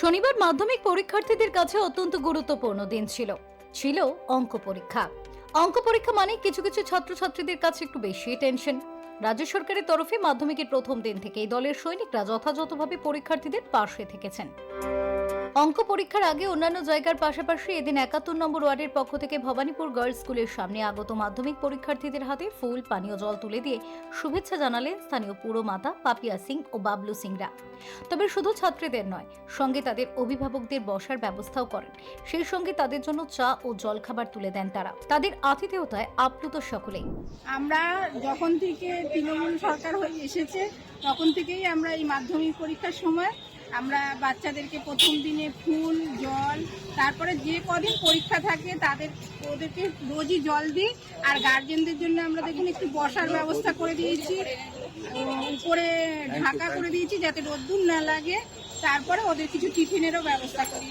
শনিবার মাধ্যমিক পরীক্ষার্থীদের কাছে অত্যন্ত গুরুত্বপূর্ণ দিন ছিল। ছিল অঙ্ক পরীক্ষা। অঙ্ক পরীক্ষা মানে কিছু কিছু ছাত্রছাত্রীদের কাছে একটু বেশি টেনশন রাজ্য সরকারের তরফে মাধ্যমিকের প্রথম দিন থেকে এই দলের সৈনিকরা যথাযথভাবে পরীক্ষার্থীদের পাশে থেকেছেন। অঙ্ক পরীক্ষার আগে অন্যান্য জায়গার পাশাপাশি এদিন একাত্তর নম্বর ওয়ার্ডের পক্ষ থেকে ভবানীপুর গার্লস স্কুলের সামনে আগত মাধ্যমিক পরীক্ষার্থীদের হাতে ফুল পানীয় জল তুলে দিয়ে শুভেচ্ছা জানালেন স্থানীয় পুরমাতা পাপিয়া সিং ও বাবলু সিংরা। তবে শুধু ছাত্রীদের নয়, সঙ্গে তাদের অভিভাবকদের বসার ব্যবস্থাও করেন। সেই সঙ্গে তাদের জন্য চা ও জলখাবার তুলে দেন তারা। তাদের আতিথেয়তায় আপ্লুত সকলেই। আমরা যখন থেকে তৃণমূল সরকার হয়ে এসেছে, তখন থেকেই আমরা এই মাধ্যমিক পরীক্ষার সময় আমরা বাচ্চাদেরকে প্রথম দিনে ফুল, জল, তারপরে যে কদিন পরীক্ষা থাকে তাদের, ওদেরকে রোজই জল দিই। আর গার্জেনদের জন্য আমরা দেখুন একটু বসার ব্যবস্থা করে দিয়েছি। উপরে ঢাকা করে দিয়েছি যাতে রোদ্দুর না লাগে। তারপরে ওদের কিছু টিফিনেরও ব্যবস্থা করি।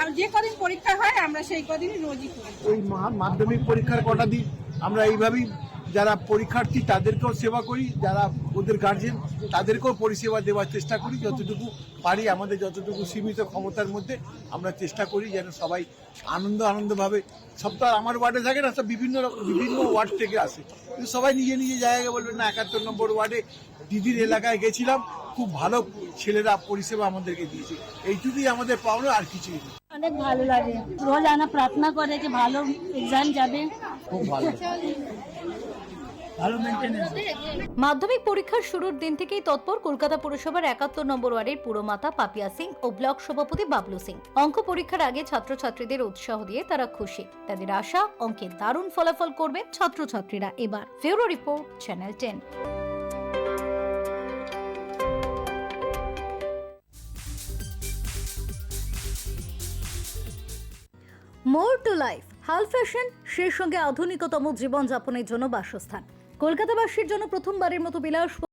আর যে কদিন পরীক্ষা হয়, আমরা সেই কদিনই রোজই করি। ওই মাধ্যমিক পরীক্ষার কটা দিন আমরা এইভাবেই যারা পরীক্ষার্থী তাদেরকেও সেবা করি। যারা ওদের গার্জেন তাদেরকেও পরিষেবা দেওয়ার চেষ্টা করি। যতটুকু পারি আমাদের যতটুকু সীমিত ক্ষমতার মধ্যে আমরা চেষ্টা করি যেন সবাই আনন্দ আনন্দভাবে সব তো আর আমার ওয়ার্ডে থাকে না সব বিভিন্ন রকম- বিভিন্ন ওয়ার্ড থেকে আসে। কিন্তু সবাই নিজে নিজে জায়গায় বলবেন না একাত্তর নম্বর ওয়ার্ডে দিদির এলাকায় গেছিলাম খুব ভালো ছেলেরা পরিষেবা আমাদেরকে দিয়েছে। এইটুকুই আমাদের পাওনা আর কিছুই না। অনেক ভালো লাগে। রোজ আনা প্রার্থনা করে যে ভালো এক্সাম যাবে। খুব ভালো। মাধ্যমিক পরীক্ষার শুরুর দিন থেকেই তৎপর কলকাতা পুরসভার একাত্তর নম্বর ওয়ার্ডের পুরমাতা পাপিয়া সিং ও ব্লক সভাপতি বাবলু সিং। অঙ্ক পরীক্ষার আগে ছাত্রছাত্রীদের উৎসাহ দিয়ে তারা খুশি। তাদের আশা অঙ্কে দারুণ ফলাফল করবেন ছাত্রছাত্রীরা এবার। ফেরো report channel ten more to life হাল ফ্যাশন সেই সঙ্গে আধুনিকতম জীবনযাপনের জন্য বাসস্থান। কলকাতাবাসীর জন্য প্রথমবারের মতো বিলাস